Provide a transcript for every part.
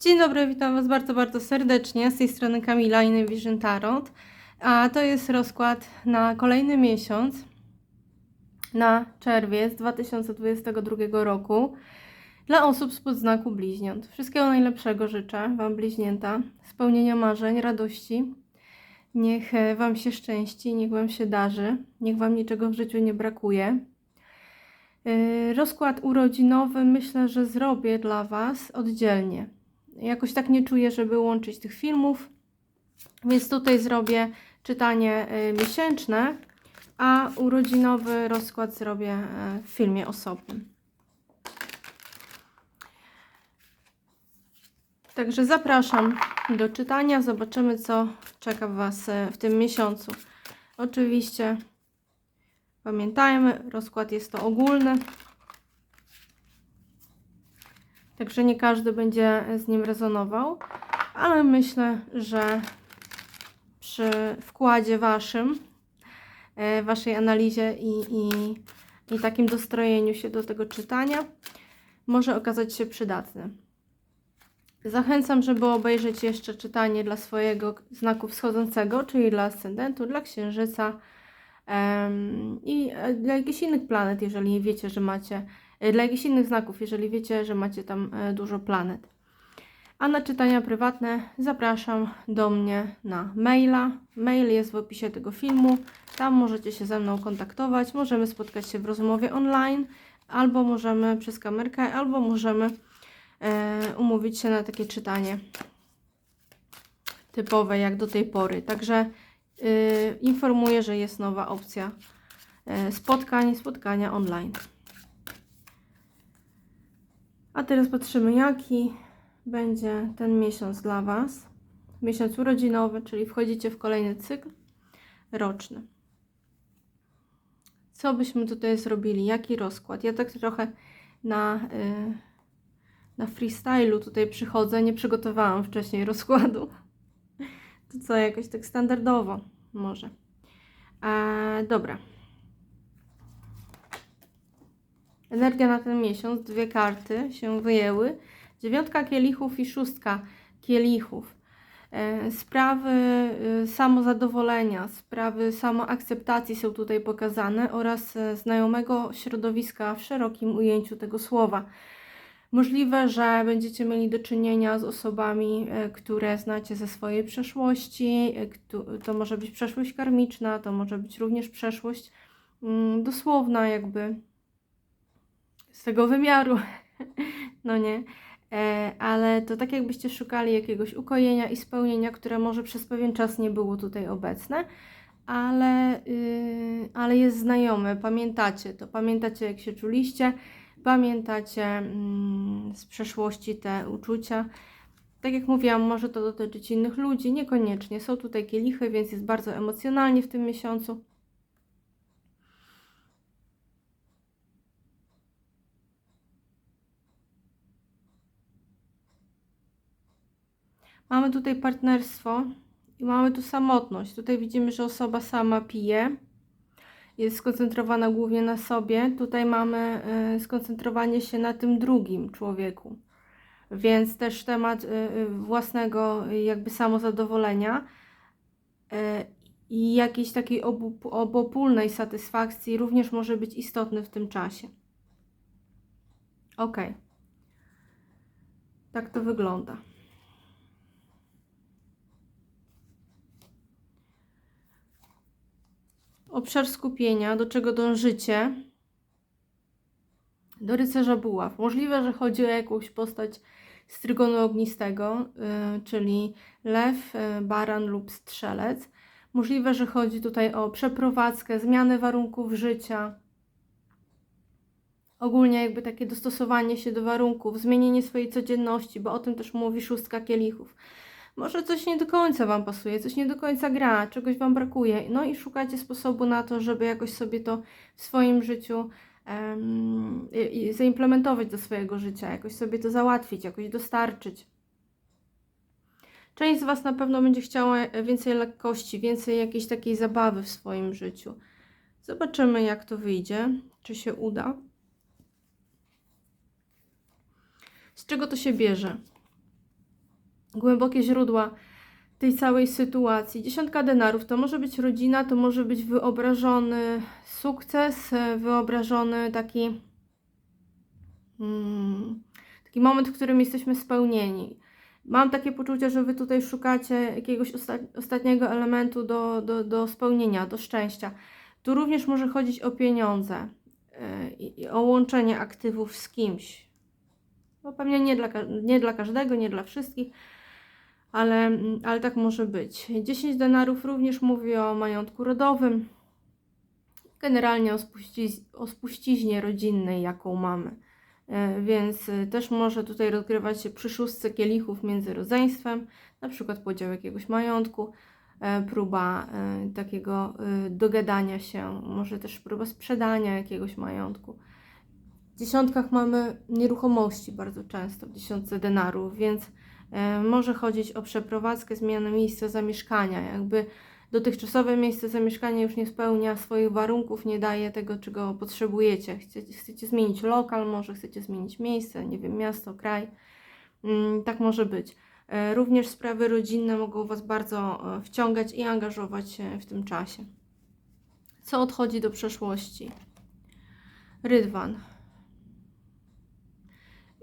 Dzień dobry, witam Was bardzo, bardzo serdecznie. Z tej strony Kamila i Vision Tarot. A to jest rozkład na kolejny miesiąc, na czerwiec 2022 roku dla osób spod znaku bliźniąt. Wszystkiego najlepszego życzę Wam bliźnięta, spełnienia marzeń, radości. Niech e, Wam się szczęści, niech Wam się darzy, niech Wam niczego w życiu nie brakuje. Yy, Rozkład urodzinowy myślę, że zrobię dla Was oddzielnie. Jakoś tak nie czuję, żeby łączyć tych filmów, więc tutaj zrobię czytanie y, miesięczne, a urodzinowy rozkład zrobię y, w filmie osobnym. Także zapraszam do czytania. Zobaczymy, co czeka Was y, w tym miesiącu. Oczywiście pamiętajmy, rozkład jest to ogólny. Także nie każdy będzie z nim rezonował, ale myślę, że przy wkładzie waszym, e, waszej analizie i, i, i takim dostrojeniu się do tego czytania może okazać się przydatny. Zachęcam, żeby obejrzeć jeszcze czytanie dla swojego znaku wschodzącego, czyli dla ascendentu, dla księżyca em, i e, dla jakichś innych planet, jeżeli wiecie, że macie dla jakichś innych znaków, jeżeli wiecie, że macie tam e, dużo planet. A na czytania prywatne zapraszam do mnie na maila. Mail jest w opisie tego filmu. Tam możecie się ze mną kontaktować. Możemy spotkać się w rozmowie online, albo możemy przez kamerkę, albo możemy e, umówić się na takie czytanie typowe jak do tej pory. Także y, informuję, że jest nowa opcja spotkań, spotkania online. A teraz patrzymy, jaki będzie ten miesiąc dla Was. Miesiąc urodzinowy, czyli wchodzicie w kolejny cykl roczny. Co byśmy tutaj zrobili? Jaki rozkład? Ja tak trochę na, y, na freestylu tutaj przychodzę. Nie przygotowałam wcześniej rozkładu. To co, jakoś tak standardowo może. E, dobra. Energia na ten miesiąc, dwie karty się wyjęły. Dziewiątka kielichów i szóstka kielichów. E, Sprawy e, samozadowolenia, sprawy samoakceptacji są tutaj pokazane oraz e, znajomego środowiska w szerokim ujęciu tego słowa. Możliwe, że będziecie mieli do czynienia z osobami, które znacie ze swojej przeszłości. To może być przeszłość karmiczna, to może być również przeszłość mm, dosłowna, jakby z tego wymiaru. No nie. E, ale to tak jakbyście szukali jakiegoś ukojenia i spełnienia, które może przez pewien czas nie było tutaj obecne, ale, yy, ale jest znajome, pamiętacie to, pamiętacie jak się czuliście, pamiętacie mm, z przeszłości te uczucia. Tak jak mówiłam, może to dotyczyć innych ludzi, niekoniecznie. Są tutaj kielichy, więc jest bardzo emocjonalnie w tym miesiącu. Mamy tutaj partnerstwo i mamy tu samotność. Tutaj widzimy, że osoba sama pije. Jest skoncentrowana głównie na sobie. Tutaj mamy y, skoncentrowanie się na tym drugim człowieku. Więc też temat y, y, własnego jakby samozadowolenia i jakiejś takiej obopólnej satysfakcji również może być istotny w tym czasie. Ok. Tak to wygląda. Obszar skupienia, do czego dążycie, do rycerza buław. Możliwe, że chodzi o jakąś postać z trygonu ognistego, yy, czyli lew, yy, baran lub strzelec. Możliwe, że chodzi tutaj o przeprowadzkę, zmianę warunków życia. Ogólnie jakby takie dostosowanie się do warunków, zmienienie swojej codzienności, bo o tym też mówi szóstka kielichów. Może coś nie do końca Wam pasuje, coś nie do końca gra, czegoś Wam brakuje. No i szukacie sposobu na to, żeby jakoś sobie to w swoim życiu i, i zaimplementować do swojego życia, jakoś sobie to załatwić, jakoś dostarczyć. Część z Was na pewno będzie chciała więcej lekkości, więcej jakiejś takiej zabawy w swoim życiu. Zobaczymy, jak to wyjdzie, czy się uda. Z czego to się bierze? Głębokie źródła tej całej sytuacji. Dziesiątka denarów to może być rodzina, to może być wyobrażony sukces, e, wyobrażony taki, mm, taki moment, w którym jesteśmy spełnieni. Mam takie poczucie, że Wy tutaj szukacie jakiegoś osta ostatniego elementu do, do, do spełnienia, do szczęścia. Tu również może chodzić o pieniądze yy, i o łączenie aktywów z kimś. No pewnie nie dla, nie dla każdego, nie dla wszystkich, ale, mm, ale tak może być. 10 denarów również mówi o majątku rodowym, generalnie o, spuściz o spuściźnie rodzinnej, jaką mamy. E, Więc e, też może tutaj rozgrywać się przy szóstce kielichów między rodzeństwem, na przykład podział jakiegoś majątku, e, próba takiego dogadania się, może też próba sprzedania jakiegoś majątku. W dziesiątkach mamy nieruchomości bardzo często, w dziesiątce denarów, więc może chodzić o przeprowadzkę, zmianę miejsca zamieszkania, jakby dotychczasowe miejsce zamieszkania już nie spełnia swoich warunków, nie daje tego, czego potrzebujecie. Chcecie, chcecie zmienić lokal, może chcecie zmienić miejsce, nie wiem, miasto, kraj. Mm, Tak może być. E, Również sprawy rodzinne mogą Was bardzo e, wciągać i angażować e, w tym czasie. Co odchodzi do przeszłości? Rydwan.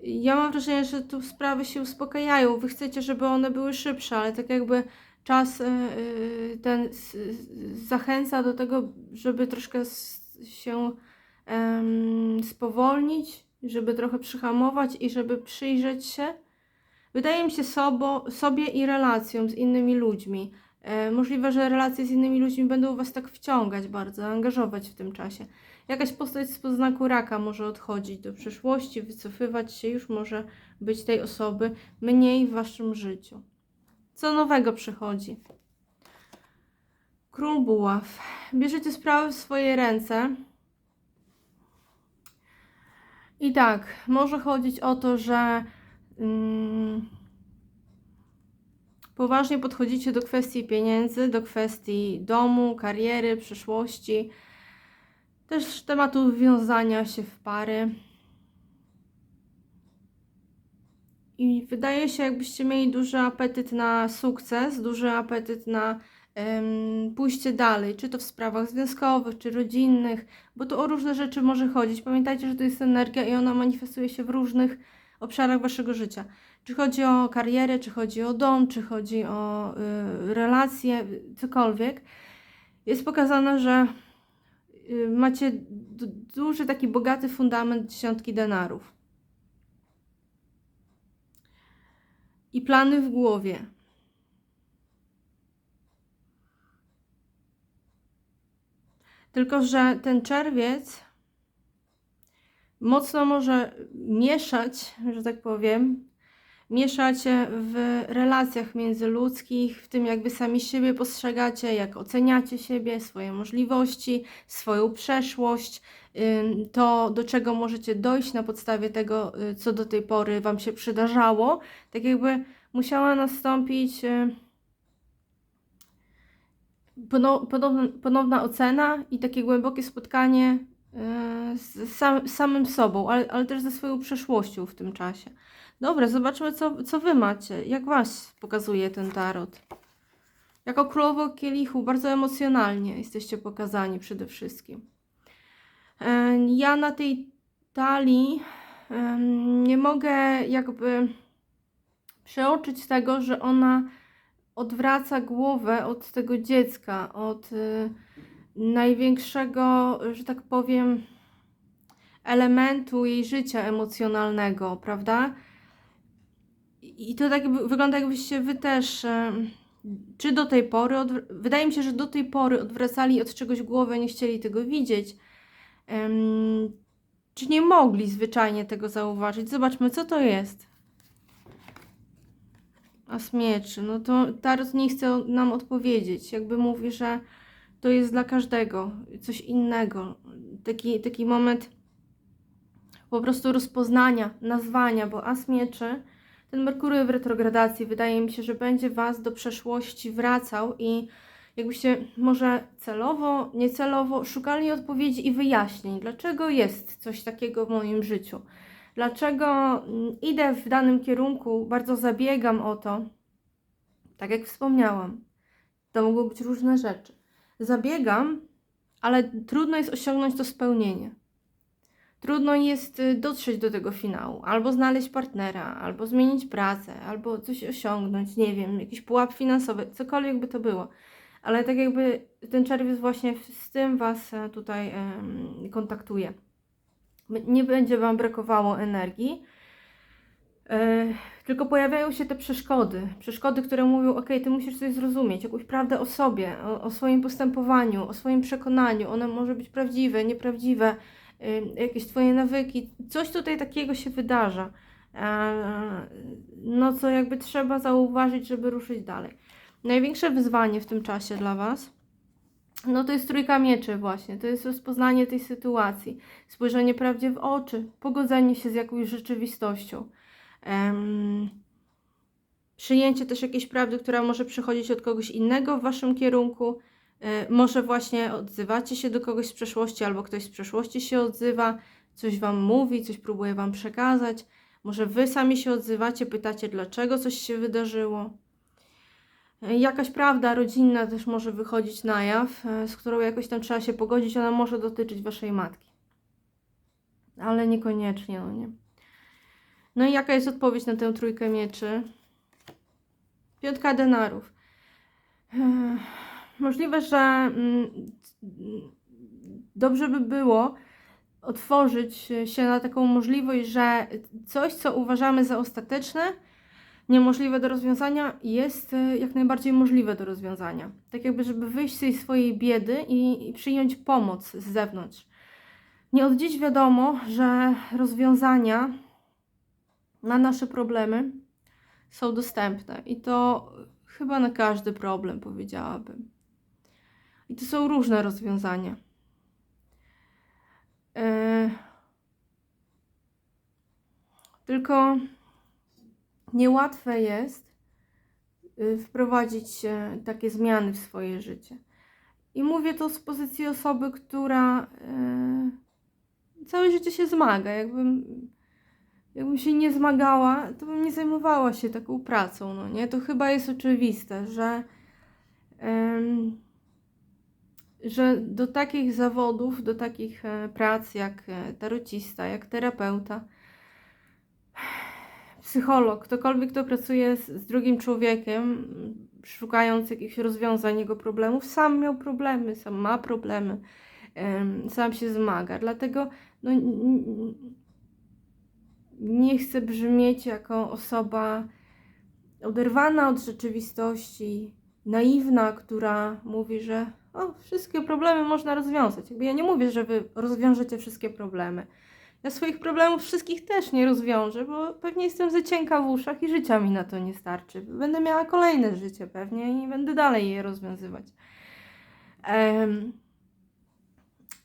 Ja mam wrażenie, że tu sprawy się uspokajają. Wy chcecie, żeby one były szybsze, ale tak jakby czas y, y, ten zachęca do tego, żeby troszkę się spowolnić, żeby trochę przyhamować i żeby przyjrzeć się. Wydaje mi się sobo, sobie i relacjom z innymi ludźmi. E, możliwe, że relacje z innymi ludźmi będą Was tak wciągać bardzo, angażować w tym czasie. Jakaś postać z poznaku raka może odchodzić do przyszłości, wycofywać się, już może być tej osoby mniej w Waszym życiu. Co nowego przychodzi? Król Buław. Bierzecie sprawy w swoje ręce. I tak, może chodzić o to, że mm, poważnie podchodzicie do kwestii pieniędzy, do kwestii domu, kariery, przyszłości, też tematu wiązania się w pary. I wydaje się, jakbyście mieli duży apetyt na sukces, duży apetyt na em, pójście dalej, czy to w sprawach związkowych, czy rodzinnych, bo tu o różne rzeczy może chodzić. Pamiętajcie, że to jest energia i ona manifestuje się w różnych obszarach waszego życia. Czy chodzi o karierę, czy chodzi o dom, czy chodzi o y, relacje, cokolwiek. Jest pokazane, że macie du- duży taki bogaty fundament dziesiątki denarów. I plany w głowie. Tylko, że ten czerwiec mocno może mieszać, że tak powiem, mieszać w relacjach międzyludzkich, w tym jak wy sami siebie postrzegacie, jak oceniacie siebie, swoje możliwości, swoją przeszłość, to do czego możecie dojść na podstawie tego, y, co do tej pory wam się przydarzało. Tak jakby musiała nastąpić y, pono- ponowna, ponowna ocena i takie głębokie spotkanie y, z sam, samym sobą, ale, ale też ze swoją przeszłością w tym czasie. Dobra, zobaczmy, co, co wy macie. Jak was pokazuje ten tarot? Jako królowo kielichu, bardzo emocjonalnie jesteście pokazani przede wszystkim. Ja na tej talii nie mogę jakby przeoczyć tego, że ona odwraca głowę od tego dziecka, od y, największego, że tak powiem, elementu jej życia emocjonalnego, prawda? I to tak wygląda jakbyście wy też, czy do tej pory, wydaje mi się, że do tej pory odwracali od czegoś głowę, nie chcieli tego widzieć, em, czy nie mogli zwyczajnie tego zauważyć. Zobaczmy, co to jest. A smieczy, no to Tarot nie chce nam odpowiedzieć. Jakby mówi, że to jest dla każdego coś innego. Taki, taki moment po prostu rozpoznania, nazwania, bo As Mieczy, ten Merkury w retrogradacji, wydaje mi się, że będzie Was do przeszłości wracał i jakbyście może celowo, niecelowo szukali odpowiedzi i wyjaśnień, dlaczego jest coś takiego w moim życiu. Dlaczego mm, idę w danym kierunku, bardzo zabiegam o to, tak jak wspomniałam, to mogą być różne rzeczy. Zabiegam, ale trudno jest osiągnąć to spełnienie. Trudno jest y, dotrzeć do tego finału, albo znaleźć partnera, albo zmienić pracę, albo coś osiągnąć, nie wiem, jakiś pułap finansowy, cokolwiek by to było. Ale tak jakby ten czerwiec właśnie z tym Was e, tutaj kontaktuje. Nie będzie Wam brakowało energii, e, tylko pojawiają się te przeszkody. Przeszkody, które mówią, ok, Ty musisz coś zrozumieć, jakąś prawdę o sobie, o, o swoim postępowaniu, o swoim przekonaniu. One może być prawdziwe, nieprawdziwe, jakieś Twoje nawyki. Coś tutaj takiego się wydarza. E, No, co jakby trzeba zauważyć, żeby ruszyć dalej. Największe wyzwanie w tym czasie dla Was, no to jest trójka mieczy właśnie, to jest rozpoznanie tej sytuacji, spojrzenie prawdzie w oczy, pogodzenie się z jakąś rzeczywistością, przyjęcie też jakiejś prawdy, która może przychodzić od kogoś innego w Waszym kierunku, może właśnie odzywacie się do kogoś z przeszłości, albo ktoś z przeszłości się odzywa, coś Wam mówi, coś próbuje Wam przekazać, może Wy sami się odzywacie, pytacie, dlaczego coś się wydarzyło. Jakaś prawda rodzinna też może wychodzić na jaw, e, z którą jakoś tam trzeba się pogodzić. Ona może dotyczyć waszej matki. Ale niekoniecznie, no nie. No i jaka jest odpowiedź na tę trójkę mieczy? Piątka denarów. Ech, Możliwe, że mm, dobrze by było otworzyć się na taką możliwość, że coś, co uważamy za ostateczne, niemożliwe do rozwiązania, jest e, jak najbardziej możliwe do rozwiązania. Tak jakby, żeby wyjść z tej swojej biedy i, i przyjąć pomoc z zewnątrz. Nie od dziś wiadomo, że rozwiązania na nasze problemy są dostępne i to chyba na każdy problem, powiedziałabym. I to są różne rozwiązania. E, Tylko niełatwe jest y, wprowadzić e, takie zmiany w swoje życie. I mówię to z pozycji osoby, która e, całe życie się zmaga. Jakbym, jakbym się nie zmagała, to bym nie zajmowała się taką pracą, no nie? To chyba jest oczywiste, że, że do takich zawodów, do takich e, prac jak e, tarocista, jak terapeuta, psycholog, ktokolwiek, kto pracuje z, z drugim człowiekiem, szukając jakichś rozwiązań jego problemów, sam miał problemy, sam ma problemy, em, sam się zmaga. Dlatego no, nie chcę brzmieć jako osoba oderwana od rzeczywistości, naiwna, która mówi, że o, wszystkie problemy można rozwiązać. Jakby ja nie mówię, że wy rozwiążecie wszystkie problemy. Ja swoich problemów wszystkich też nie rozwiążę, bo pewnie jestem za cienka w uszach i życia mi na to nie starczy. Będę miała kolejne życie pewnie i będę dalej je rozwiązywać. Em,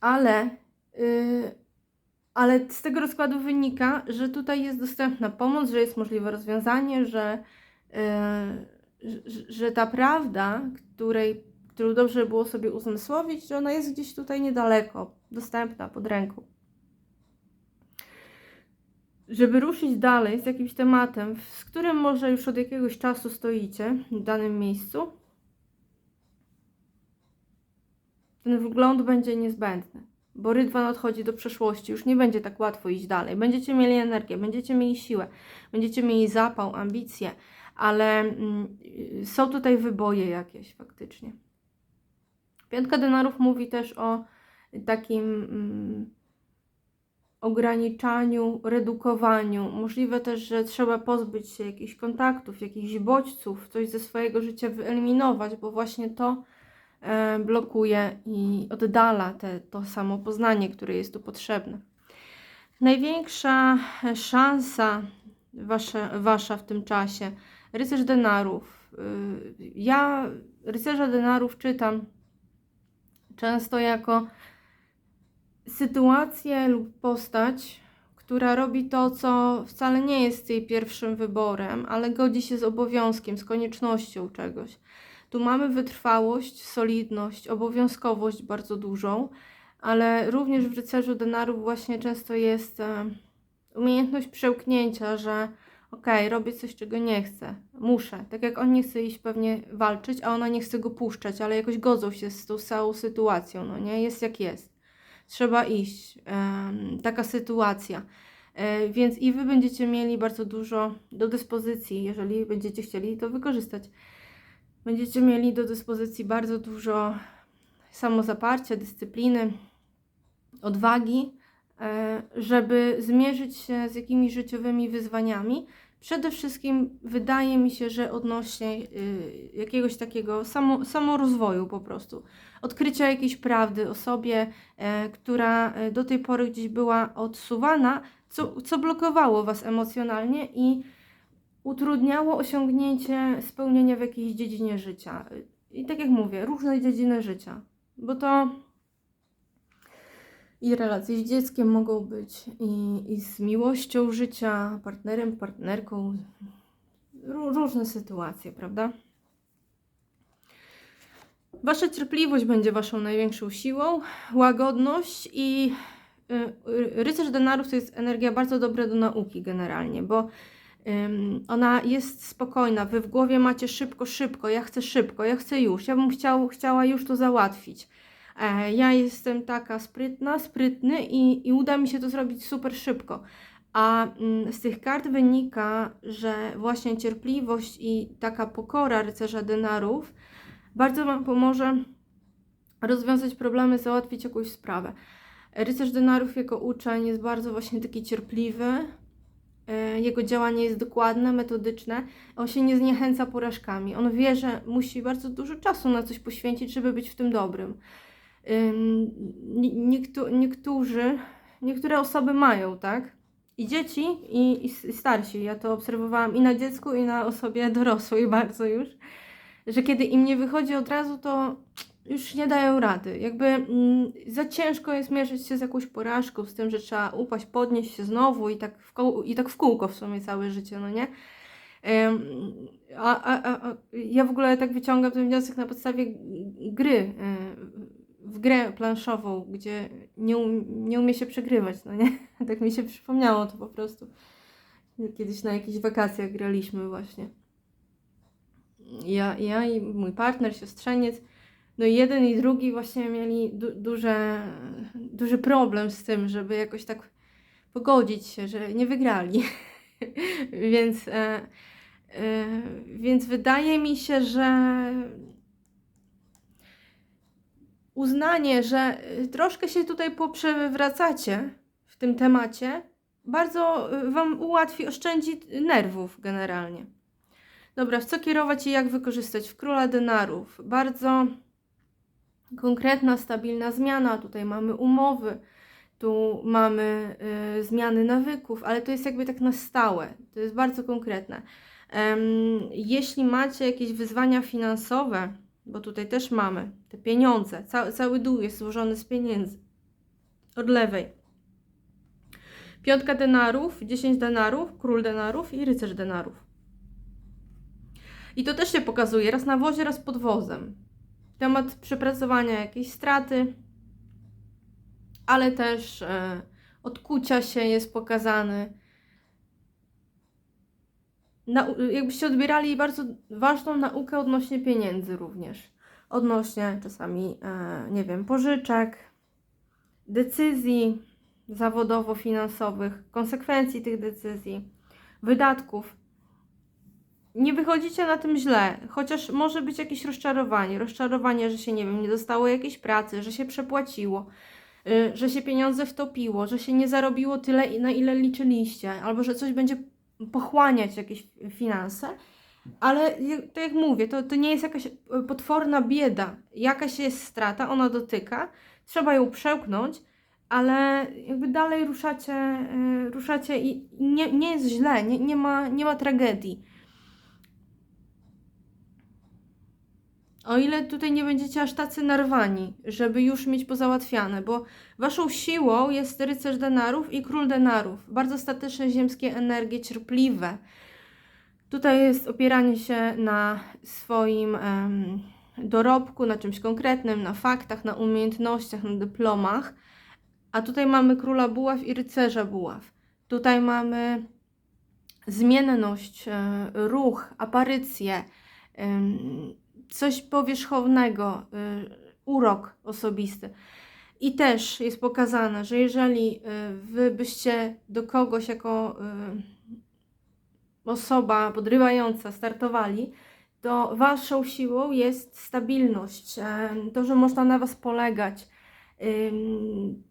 ale, y, ale z tego rozkładu wynika, że tutaj jest dostępna pomoc, że jest możliwe rozwiązanie, że, y, że, że ta prawda, której, którą dobrze było sobie uzmysłowić, że ona jest gdzieś tutaj niedaleko, dostępna pod ręką żeby ruszyć dalej z jakimś tematem, z którym może już od jakiegoś czasu stoicie w danym miejscu, ten wgląd będzie niezbędny, bo rydwan odchodzi do przeszłości, już nie będzie tak łatwo iść dalej. Będziecie mieli energię, będziecie mieli siłę, będziecie mieli zapał, ambicje, ale mm, są tutaj wyboje jakieś faktycznie. Piątka denarów mówi też o takim. Mm, ograniczaniu, redukowaniu. Możliwe też, że trzeba pozbyć się jakichś kontaktów, jakichś bodźców, coś ze swojego życia wyeliminować, bo właśnie to e, blokuje i oddala te, to samo poznanie, które jest tu potrzebne. Największa szansa wasza, wasza w tym czasie, rycerz denarów. Y, Ja rycerza denarów czytam często jako sytuację lub postać, która robi to, co wcale nie jest jej pierwszym wyborem, ale godzi się z obowiązkiem, z koniecznością czegoś. Tu mamy wytrwałość, solidność, obowiązkowość bardzo dużą, ale również w rycerzu denarów właśnie często jest e, Umiejętność przełknięcia, że okej, robię coś, czego nie chcę, muszę. Tak jak on nie chce iść pewnie walczyć, a ona nie chce go puszczać, ale jakoś godzą się z tą całą sytuacją, no nie? Jest jak jest. Trzeba iść. Taka sytuacja. E, Więc i Wy będziecie mieli bardzo dużo do dyspozycji, jeżeli będziecie chcieli to wykorzystać. Będziecie mieli do dyspozycji bardzo dużo samozaparcia, dyscypliny, odwagi, żeby zmierzyć się z jakimiś życiowymi wyzwaniami. Przede wszystkim wydaje mi się, że odnośnie y, jakiegoś takiego samo, samorozwoju po prostu. Odkrycia jakiejś prawdy o sobie, e, która e, do tej pory gdzieś była odsuwana, co, co blokowało Was emocjonalnie i utrudniało osiągnięcie spełnienia w jakiejś dziedzinie życia. I tak jak mówię, różne dziedziny życia, bo to i relacje z dzieckiem mogą być, i, i z miłością życia, partnerem, partnerką, Ró- różne sytuacje, prawda? Wasza cierpliwość będzie Waszą największą siłą, łagodność i y, y, rycerz denarów to jest energia bardzo dobra do nauki generalnie, bo ona jest spokojna. Wy w głowie macie szybko, szybko, ja chcę szybko, ja chcę już, ja bym chciał, chciała już to załatwić. E, ja jestem taka sprytna, sprytny i, i uda mi się to zrobić super szybko. A mm, z tych kart wynika, że właśnie cierpliwość i taka pokora rycerza denarów bardzo Wam pomoże rozwiązać problemy, załatwić jakąś sprawę. Rycerz denarów jako uczeń jest bardzo właśnie taki cierpliwy. e, Jego działanie jest dokładne, metodyczne. On się nie zniechęca porażkami. On wie, że musi bardzo dużo czasu na coś poświęcić, żeby być w tym dobrym. Niektórzy, niektóre osoby mają, tak? I dzieci, i, i starsi. Ja to obserwowałam i na dziecku, i na osobie dorosłej bardzo już, że kiedy im nie wychodzi od razu, to już nie dają rady. Jakby mm, za ciężko jest mierzyć się z jakąś porażką, z tym, że trzeba upaść, podnieść się znowu i tak w, koł- i tak w kółko w sumie całe życie, no nie? Ym, a, a, a, ja w ogóle tak wyciągam ten wniosek na podstawie gry, y, w grę planszową, gdzie nie, um, nie umie się przegrywać, no nie? Tak mi się przypomniało to po prostu. Kiedyś na jakichś wakacjach graliśmy właśnie. Ja, ja i mój partner, siostrzeniec, no i jeden i drugi właśnie mieli du- duże, duży problem z tym, żeby jakoś tak pogodzić się, że nie wygrali. więc, e, e, więc wydaje mi się, że uznanie, że y, troszkę się tutaj poprzewracacie w tym temacie, bardzo y, Wam ułatwi, oszczędzi nerwów generalnie. Dobra, w co kierować i jak wykorzystać? W króla denarów. Bardzo konkretna, stabilna zmiana. Tutaj mamy umowy, tu mamy y, zmiany nawyków, ale to jest jakby tak na stałe. To jest bardzo konkretne. Em, jeśli macie jakieś wyzwania finansowe, bo tutaj też mamy te pieniądze, cały, cały dół jest złożony z pieniędzy. Od lewej. Piątka denarów, 10 denarów, król denarów i rycerz denarów. I to też się pokazuje raz na wozie, raz pod wozem. Temat przepracowania jakiejś straty, ale też e, odkucia się jest pokazany. Jakbyście odbierali bardzo ważną naukę odnośnie pieniędzy również. Odnośnie czasami, e, nie wiem, pożyczek, decyzji zawodowo-finansowych, konsekwencji tych decyzji, wydatków. Nie wychodzicie na tym źle, chociaż może być jakieś rozczarowanie. Rozczarowanie, że się, nie wiem, nie dostało jakiejś pracy, że się przepłaciło, y, że się pieniądze wtopiło, że się nie zarobiło tyle, na ile liczyliście, albo że coś będzie pochłaniać jakieś finanse. Ale tak jak mówię, to, to nie jest jakaś potworna bieda. Jakaś jest strata, ona dotyka, trzeba ją przełknąć, ale jakby dalej ruszacie, e, ruszacie i nie, nie jest źle, nie, nie, ma, nie ma tragedii. O ile tutaj nie będziecie aż tacy narwani, żeby już mieć pozałatwiane, bo waszą siłą jest rycerz denarów i król denarów. Bardzo statyczne ziemskie energie, cierpliwe. Tutaj jest opieranie się na swoim em, dorobku, na czymś konkretnym, na faktach, na umiejętnościach, na dyplomach. A tutaj mamy króla buław i rycerza buław. Tutaj mamy zmienność, e, ruch, aparycję, coś powierzchownego, y, urok osobisty. I też jest pokazane, że jeżeli y, wy byście do kogoś jako y, osoba podrywająca startowali, to waszą siłą jest stabilność, e, to, że można na was polegać,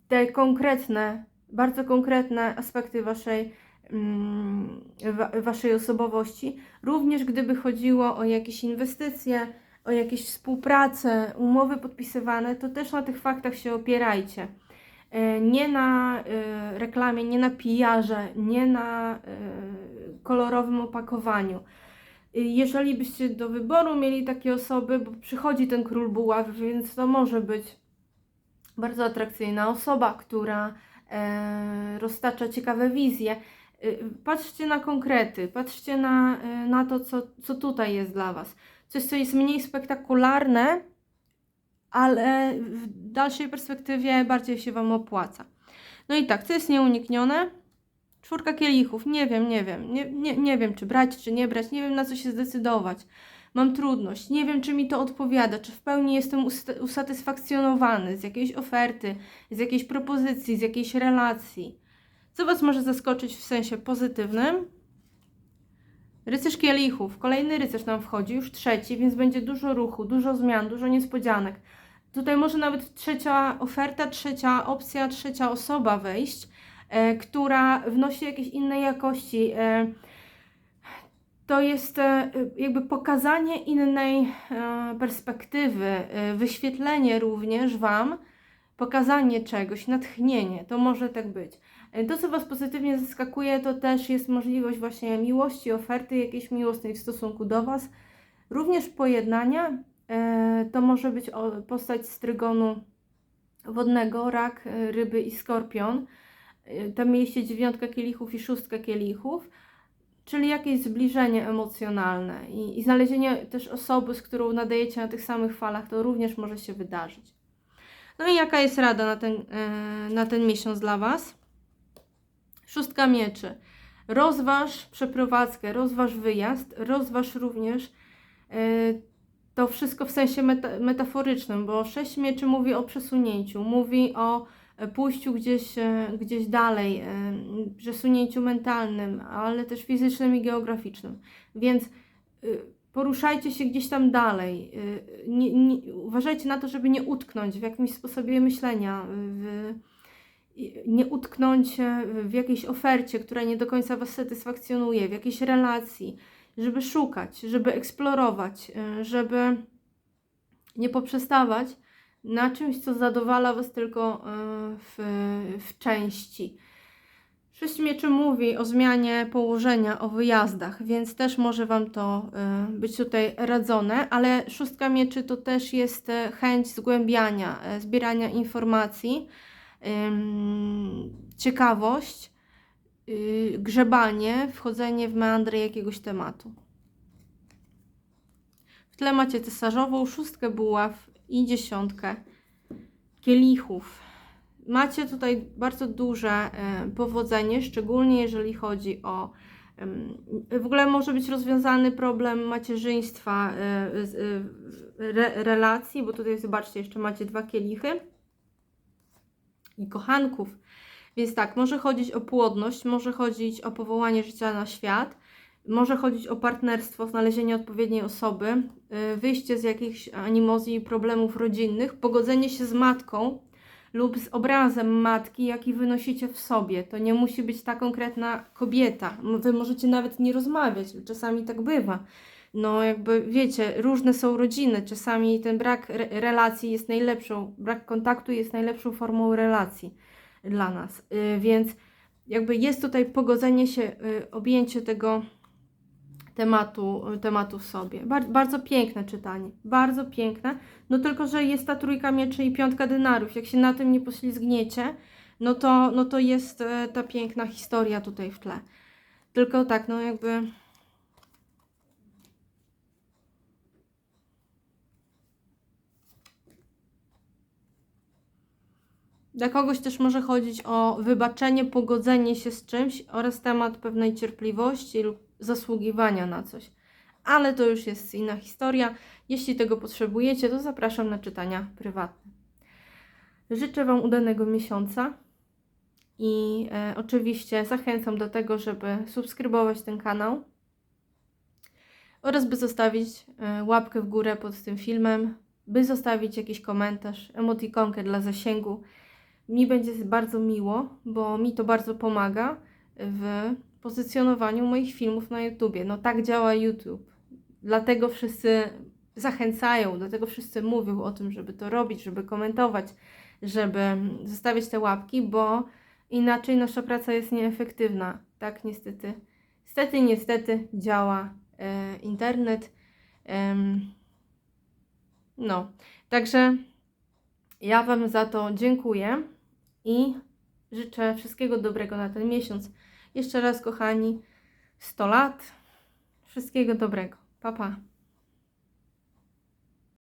te konkretne, bardzo konkretne aspekty waszej, waszej osobowości, również gdyby chodziło o jakieś inwestycje, o jakieś współpracę, umowy podpisywane, to też na tych faktach się opierajcie. E, Nie na e, reklamie, nie na pijarze, nie na e, kolorowym opakowaniu. Jeżeli byście do wyboru mieli takie osoby, bo przychodzi ten król buław, więc to może być bardzo atrakcyjna osoba, która roztacza ciekawe wizje. Patrzcie na konkrety, patrzcie na, na to, co, co tutaj jest dla Was. Coś, co jest mniej spektakularne, ale w dalszej perspektywie bardziej się Wam opłaca. No i tak, co jest nieuniknione? Czwórka kielichów, nie wiem, nie wiem, nie, nie, nie wiem, czy brać, czy nie brać, nie wiem, na co się zdecydować. Mam trudność, nie wiem, czy mi to odpowiada, czy w pełni jestem usatysfakcjonowany z jakiejś oferty, z jakiejś propozycji, z jakiejś relacji. Co Was może zaskoczyć w sensie pozytywnym? Rycerz kielichów, kolejny rycerz nam wchodzi, już trzeci, więc będzie dużo ruchu, dużo zmian, dużo niespodzianek. Tutaj może nawet trzecia oferta, trzecia opcja, trzecia osoba wejść, e, która wnosi jakieś inne jakości. E, to jest e, jakby pokazanie innej e, perspektywy, e, wyświetlenie również Wam, pokazanie czegoś, natchnienie. To może tak być. E, To, co Was pozytywnie zaskakuje, to też jest możliwość właśnie miłości, oferty jakiejś miłosnej w stosunku do Was. Również pojednania. e, To może być postać z trygonu wodnego, rak, e, ryby i skorpion. Tam mieliście dziewiątkę kielichów i szóstkę kielichów, czyli jakieś zbliżenie emocjonalne i, i znalezienie też osoby, z którą nadajecie na tych samych falach, to również może się wydarzyć. No i jaka jest rada na ten, na ten miesiąc dla Was? Szóstka mieczy. Rozważ przeprowadzkę, rozważ wyjazd, rozważ również e, to wszystko w sensie meta, metaforycznym, bo sześć mieczy mówi o przesunięciu, mówi o e, pójściu gdzieś, e, gdzieś dalej, przesunięciu mentalnym, ale też fizycznym i geograficznym. Więc poruszajcie się gdzieś tam dalej. Nie, nie, uważajcie na to, żeby nie utknąć w jakimś sposobie myślenia, w, nie utknąć e, w jakiejś ofercie, która nie do końca Was satysfakcjonuje, w jakiejś relacji, żeby szukać, żeby eksplorować, e, żeby nie poprzestawać na czymś, co zadowala Was tylko e, w, w części. Sześć mieczy mówi o zmianie położenia, o wyjazdach, więc też może Wam to być tutaj radzone, ale szóstka mieczy to też jest chęć zgłębiania, zbierania informacji, ciekawość, yy, grzebanie, wchodzenie w meandry jakiegoś tematu. W tle macie cesarzową, szóstkę buław i dziesiątkę kielichów. Macie tutaj bardzo duże e, powodzenie, szczególnie jeżeli chodzi o. W ogóle może być rozwiązany problem macierzyństwa, e, e, re, relacji, bo tutaj zobaczcie, jeszcze macie dwa kielichy i kochanków. Więc tak, może chodzić o płodność, może chodzić o powołanie życia na świat, może chodzić o partnerstwo, znalezienie odpowiedniej osoby, y, wyjście z jakichś animozji i problemów rodzinnych, pogodzenie się z matką lub z obrazem matki, jaki wynosicie w sobie. To nie musi być ta konkretna kobieta. Wy możecie nawet nie rozmawiać, czasami tak bywa. No, jakby wiecie, różne są rodziny. Czasami ten brak re- relacji jest najlepszą, brak kontaktu jest najlepszą formą relacji dla nas. Y, Więc jakby jest tutaj pogodzenie się, y, objęcie tego tematu, tematu w sobie. Bar bardzo piękne czytanie, bardzo piękne. No tylko, że jest ta trójka mieczy i piątka denarów. Jak się na tym nie poślizgniecie, no to, no to jest e, ta piękna historia tutaj w tle. Tylko tak, no jakby... Dla kogoś też może chodzić o wybaczenie, pogodzenie się z czymś oraz temat pewnej cierpliwości lub zasługiwania na coś. Ale to już jest inna historia. Jeśli tego potrzebujecie, to zapraszam na czytania prywatne. Życzę Wam udanego miesiąca i e, oczywiście zachęcam do tego, żeby subskrybować ten kanał oraz by zostawić e, łapkę w górę pod tym filmem, by zostawić jakiś komentarz, emotikonkę dla zasięgu. Mi będzie bardzo miło, bo mi to bardzo pomaga w pozycjonowaniu moich filmów na YouTubie. No tak działa YouTube. Dlatego wszyscy zachęcają, dlatego wszyscy mówią o tym, żeby to robić, żeby komentować, żeby zostawiać te łapki, bo inaczej nasza praca jest nieefektywna. Tak niestety. Niestety, niestety działa e, internet. Em, no, także ja Wam za to dziękuję i życzę wszystkiego dobrego na ten miesiąc. Jeszcze raz, kochani, 100 lat. Wszystkiego dobrego. Pa, pa.